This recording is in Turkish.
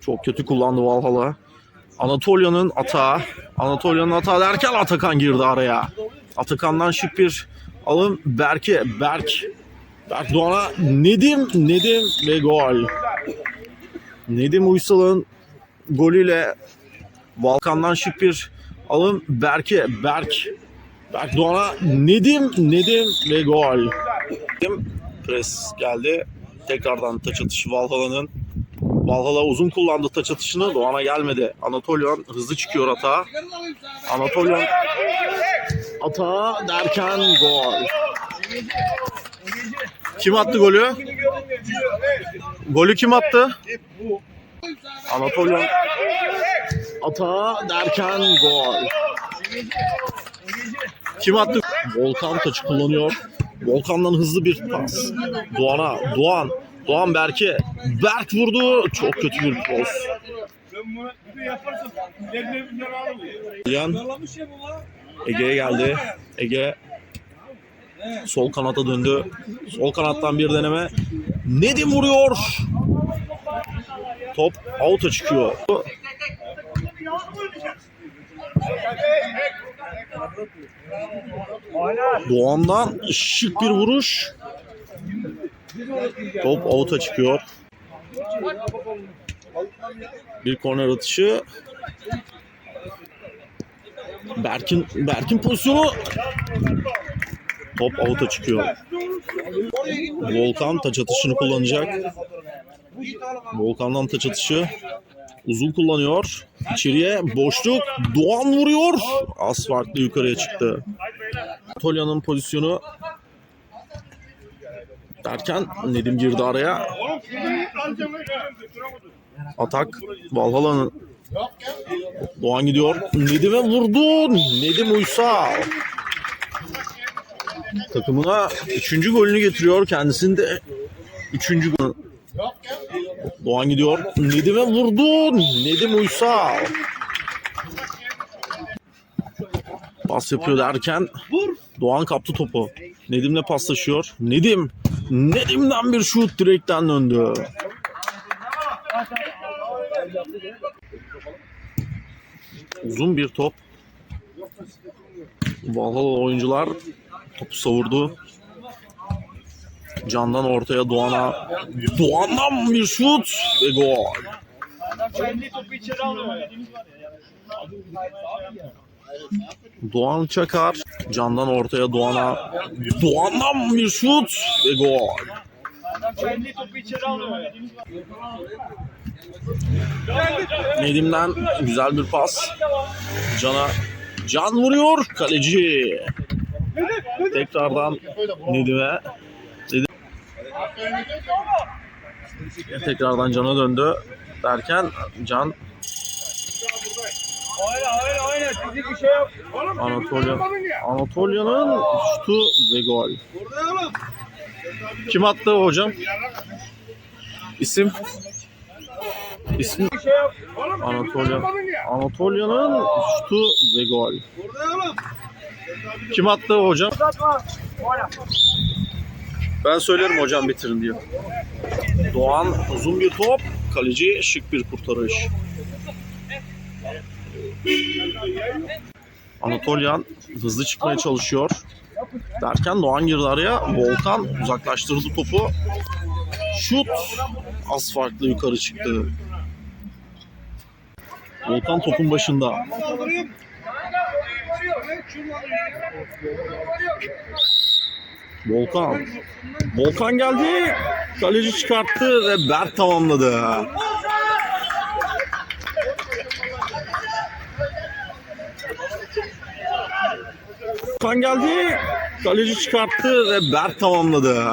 Çok kötü kullandı Valhalla. Anatolia'nın atağı. Anatolia'nın atağı derken Atakan girdi araya. Atakan'dan şık bir alım. Berke, Berk. Berk Doğan'a Nedim, Nedim ve gol. Nedim Uysal'ın golüyle Volkan'dan şık bir alım. Berke, Berk. Berk Doğan'a Nedim, Nedim ve gol. Pres geldi. Tekrardan taç atışı Valhalla'nın. Valhalla uzun kullandı taç atışını. Doğan'a gelmedi. Anatolian hızlı çıkıyor atağa. Anatolian atağa derken gol. Kim attı golü? Golü kim attı? Anatolian atağa derken gol. Kim attı? Volkan taçı kullanıyor. Volkan'dan hızlı bir pas. Doğan'a. Doğan. Doğan Berke. Berk vurdu. Çok kötü bir alırım. Yan. Ege'ye geldi. Ege sol kanata döndü. Sol kanattan bir deneme. Nedim vuruyor. Top out'a çıkıyor. Doğan'dan şık bir vuruş. Top out'a çıkıyor. Bir korner atışı. Berk'in Berk'in pozisyonu. Top out'a çıkıyor. Volkan taç atışını kullanacak. Volkan'dan taç atışı. Uzun kullanıyor. İçeriye boşluk. Doğan vuruyor. Az yukarıya çıktı. Tolya'nın pozisyonu derken Nedim girdi araya. Atak Valhalla'nın Doğan gidiyor. Nedim'e vurdu. Nedim Uysal. Takımına üçüncü golünü getiriyor. Kendisinde üçüncü gol. Doğan gidiyor. Nedim'e vurdu. Nedim Uysal. Pas yapıyor derken Doğan kaptı topu. Nedim'le paslaşıyor. Nedim. Nedim'den bir şut direkten döndü. Uzun bir top. Valhalla oyuncular topu savurdu. Candan ortaya Doğan'a. Doğan'dan bir şut ve gol. Kendi topu içeri alıyor. Doğan Çakar. Candan ortaya Doğan'a. Doğan'dan bir şut ve gol. Nedim'den güzel bir pas. Can'a. Can vuruyor. Kaleci. Tekrardan Nedim'e. Nedim. Tekrardan Can'a döndü. Derken Can Anatolya Anatolya'nın şutu ve gol. Kim attı hocam? İsim? İsim şey Anatolya Anatolya'nın şutu ve gol. Kim attı hocam? Ben söylerim hocam bitirin diyor. Doğan uzun bir top. Kaleci şık bir kurtarış. Anatolyan hızlı çıkmaya çalışıyor. Derken Doğan girdi araya. Volkan uzaklaştırdı topu. Şut az farklı yukarı çıktı. Volkan topun başında. Volkan. Volkan geldi. Kaleci çıkarttı ve Berk tamamladı. Volkan geldi. Kaleci çıkarttı ve Berk tamamladı.